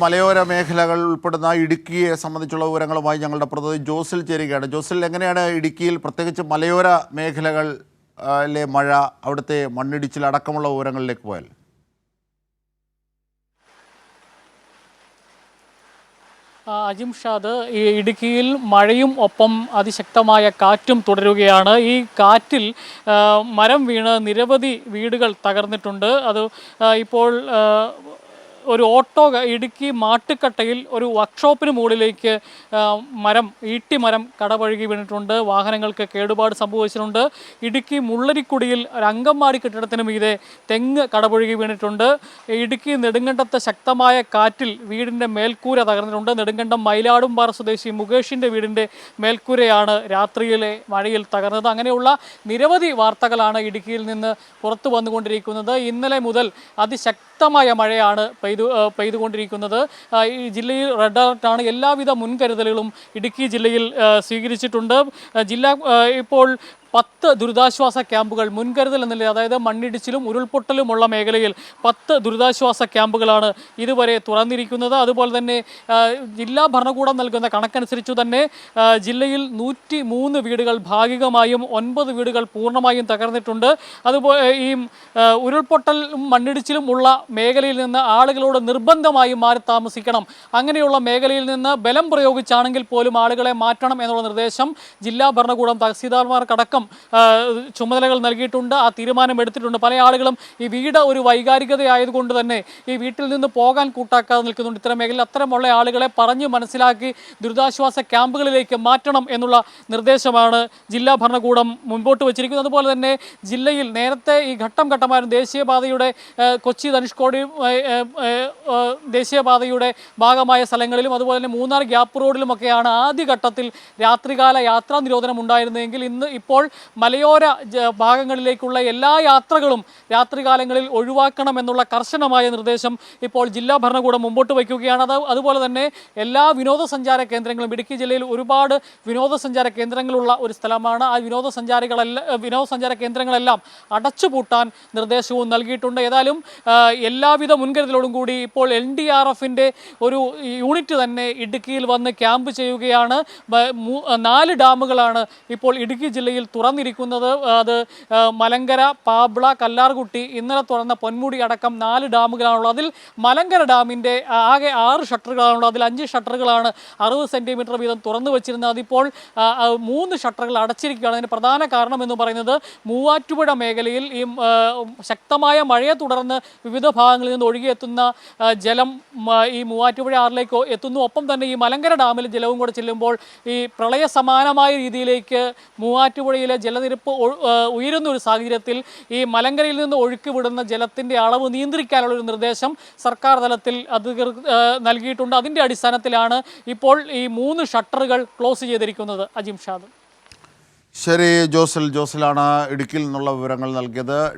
മലയോര മേഖലകൾ ഉൾപ്പെടുന്ന ഇടുക്കിയെ സംബന്ധിച്ചുള്ള വിവരങ്ങളുമായി ഞങ്ങളുടെ പ്രതിനിധി ജോസിൽ ചേരുകയാണ്. ജോസിൽ എങ്ങനെയാണ് ഇടുക്കിയിൽ പ്രത്യേകിച്ച് മലയോര മേഖലകളിലെ മഴ അവിടുത്തെ മണ്ണിടിച്ചിൽ അടക്കമുള്ള വിവരങ്ങളിലേക്ക് പോയാൽ? ആ, അജിം ഷാദ് ഈ ഇടുക്കിയിൽ മഴയും ഒപ്പം അതിശക്തമായ കാറ്റും തുടരുകയാണ്. ഈ കാറ്റിൽ മരം വീണ് നിരവധി വീടുകൾ തകർന്നിട്ടുണ്ട്. അത് ഇപ്പോൾ ഒരു ഓട്ടോ ഇടുക്കി മാട്ടുക്കട്ടയിൽ ഒരു വർക്ക്ഷോപ്പിന് മുകളിലേക്ക് മരം ഈട്ടി മരം കടപഴകി വീണിട്ടുണ്ട്. വാഹനങ്ങൾക്ക് കേടുപാട് സംഭവിച്ചിട്ടുണ്ട്. ഇടുക്കി മുള്ളരിക്കുടിയിൽ ഒരു അങ്കമാടി കെട്ടിടത്തിന് മീതെ തെങ്ങ് കടപഴുകി വീണിട്ടുണ്ട്. ഇടുക്കി നെടുങ്കണ്ടത്തെ ശക്തമായ കാറ്റിൽ വീടിന്റെ മേൽക്കൂര തകർന്നിട്ടുണ്ട്. നെടുങ്കണ്ടം മയിലാടുംപാറ സ്വദേശി മുകേഷിന്റെ വീടിന്റെ മേൽക്കൂരയാണ് രാത്രിയിലെ മഴയിൽ തകർന്നത്. അങ്ങനെയുള്ള നിരവധി വാർത്തകളാണ് ഇടുക്കിയിൽ നിന്ന് പുറത്തു വന്നുകൊണ്ടിരിക്കുന്നത്. ഇന്നലെ മുതൽ അതിശക്തമായ മഴയാണ് പെയ്തു പെയ്തുകൊണ്ടിരിക്കുന്നത്. ഈ ജില്ലയിൽ റെഡ് അലർട്ടാണ് എല്ലാവിധ മുൻകരുതലുകളും ഇടുക്കി ജില്ലയിൽ സ്വീകരിച്ചിട്ടുണ്ട്. ജില്ല ഇപ്പോൾ പത്ത് ദുരിതാശ്വാസ ക്യാമ്പുകൾ മുൻകരുതൽ എന്ന നിലയിൽ അതായത് മണ്ണിടിച്ചിലും ഉരുൾപൊട്ടലുമുള്ള മേഖലയിൽ പത്ത് ദുരിതാശ്വാസ ക്യാമ്പുകളാണ് ഇതുവരെ തുറന്നിരിക്കുന്നത്. അതുപോലെ തന്നെ ജില്ലാ ഭരണകൂടം നൽകുന്ന കണക്കനുസരിച്ച് തന്നെ ജില്ലയിൽ നൂറ്റി മൂന്ന് വീടുകൾ ഭാഗികമായും ഒൻപത് വീടുകൾ പൂർണമായും തകർന്നിട്ടുണ്ട്. അതുപോലെ ഈ ഉരുൾപൊട്ടലും മണ്ണിടിച്ചിലും ഉള്ള മേഖലയിൽ നിന്ന് ആളുകളോട് നിർബന്ധമായും മാറി താമസിക്കണം. അങ്ങനെയുള്ള മേഖലയിൽ നിന്ന് ബലം പ്രയോഗിച്ചാണെങ്കിൽ പോലും ആളുകളെ മാറ്റണം എന്നുള്ള നിർദ്ദേശം ജില്ലാ ഭരണകൂടം തഹസീൽദാർമാർക്കടക്കം ആ, ചുമതലകൾ നൽകിയിട്ടുണ്ട് ആ തീരുമാനം എടുത്തിട്ടുണ്ട്. പല ആളുകളും ഈ വീട് ഒരു വൈകാരികതയായതുകൊണ്ട് തന്നെ ഈ വീട്ടിൽ നിന്ന് പോകാൻ കൂട്ടാക്കാതെ നിൽക്കുന്നുണ്ട്. ഇത്തരം മേഖലയിൽ അത്തരമുള്ള ആളുകളെ പറഞ്ഞു മനസ്സിലാക്കി ദുരിതാശ്വാസ ക്യാമ്പുകളിലേക്ക് മാറ്റണം എന്നുള്ള നിർദ്ദേശമാണ് ജില്ലാ ഭരണകൂടം മുൻപോട്ട് വച്ചിരിക്കുന്നത്. അതുപോലെ തന്നെ ജില്ലയിൽ നേരത്തെ ഈ ഘട്ടം ഘട്ടമായിരുന്നു ദേശീയപാതയുടെ കൊച്ചി ധനുഷ്കോടി ദേശീയപാതയുടെ ഭാഗമായ സ്ഥലങ്ങളിലും അതുപോലെ തന്നെ മൂന്നാർ ഗ്യാപ്പ് റോഡിലുമൊക്കെയാണ് ആദ്യഘട്ടത്തിൽ രാത്രികാല യാത്രാ നിരോധനം ഉണ്ടായിരുന്നെങ്കിൽ ഇന്ന് ഇപ്പോൾ മലയോര ഭാഗങ്ങളിലേക്കുള്ള എല്ലാ യാത്രകളും രാത്രികാലങ്ങളിൽ ഒഴിവാക്കണം എന്നുള്ള കർശനമായ നിർദ്ദേശം ഇപ്പോൾ ജില്ലാ ഭരണകൂടം മുമ്പോട്ട് വയ്ക്കുകയാണ്. അത് അതുപോലെ തന്നെ എല്ലാ വിനോദസഞ്ചാര കേന്ദ്രങ്ങളും ഇടുക്കി ജില്ലയിൽ ഒരുപാട് വിനോദസഞ്ചാര കേന്ദ്രങ്ങളുള്ള ഒരു സ്ഥലമാണ്. ആ വിനോദസഞ്ചാരികളെല്ലാം വിനോദസഞ്ചാര കേന്ദ്രങ്ങളെല്ലാം അടച്ചുപൂട്ടാൻ നിർദ്ദേശവും നൽകിയിട്ടുണ്ട്. ഏതായാലും എല്ലാവിധ മുൻകരുതലോടും കൂടി ഇപ്പോൾ എൽ ഡി ആർ എഫിന്റെ ഒരു യൂണിറ്റ് തന്നെ ഇടുക്കിയിൽ വന്ന് ക്യാമ്പ് ചെയ്യുകയാണ്. നാല് ഡാമുകളാണ് ഇപ്പോൾ ഇടുക്കി ജില്ലയിൽ തുറന്നിരിക്കുന്നത് അത് മലങ്കര പാബ്ള കല്ലാർകുട്ടി ഇന്നലെ തുറന്ന പൊന്മുടി അടക്കം നാല് ഡാമുകളാണുള്ളത്. അതിൽ മലങ്കര ഡാമിന്റെ ആകെ ആറ് ഷട്ടറുകളാണുള്ളത്. അതിൽ അഞ്ച് ഷട്ടറുകളാണ് അറുപത് സെന്റിമീറ്റർ വീതം തുറന്നു വെച്ചിരുന്നത്. അതിപ്പോൾ മൂന്ന് ഷട്ടറുകൾ അടച്ചിരിക്കുകയാണ്. അതിന് പ്രധാന കാരണം എന്ന് പറയുന്നത് മൂവാറ്റുപുഴ മേഖലയിൽ ഈ ശക്തമായ മഴയെ തുടർന്ന് വിവിധ ഭാഗങ്ങളിൽ നിന്ന് ഒഴുകിയെത്തുന്ന ജലം ഈ മൂവാറ്റുപുഴ ആറിലേക്ക് എത്തുന്നു. ഒപ്പം തന്നെ ഈ മലങ്കര ഡാമിൽ ജലവും കൂടെ ചെല്ലുമ്പോൾ ഈ പ്രളയ സമാനമായ രീതിയിലേക്ക് മൂവാറ്റുപുഴയിലെ ജലനിരപ്പ് ഉയരുന്ന ഒരു സാഹചര്യത്തിൽ ഈ മലങ്കരയിൽ നിന്ന് ഒഴുക്കി വിടുന്ന ജലത്തിന്റെ അളവ് നിയന്ത്രിക്കാനുള്ള ഒരു നിർദ്ദേശം സർക്കാർ തലത്തിൽ അധികൃതർ ആ, നൽകിയിട്ടുണ്ട്. അതിന്റെ അടിസ്ഥാനത്തിലാണ് ഇപ്പോൾ ഈ മൂന്ന് ഷട്ടറുകൾ ക്ലോസ് ചെയ്തിരിക്കുന്നത്. അജിം ഷാദ്. ശരി ജോസൽ ജോസലാണ് ഇടുക്കിയിൽ നിന്നുള്ള വിവരങ്ങൾ നൽകിയത്.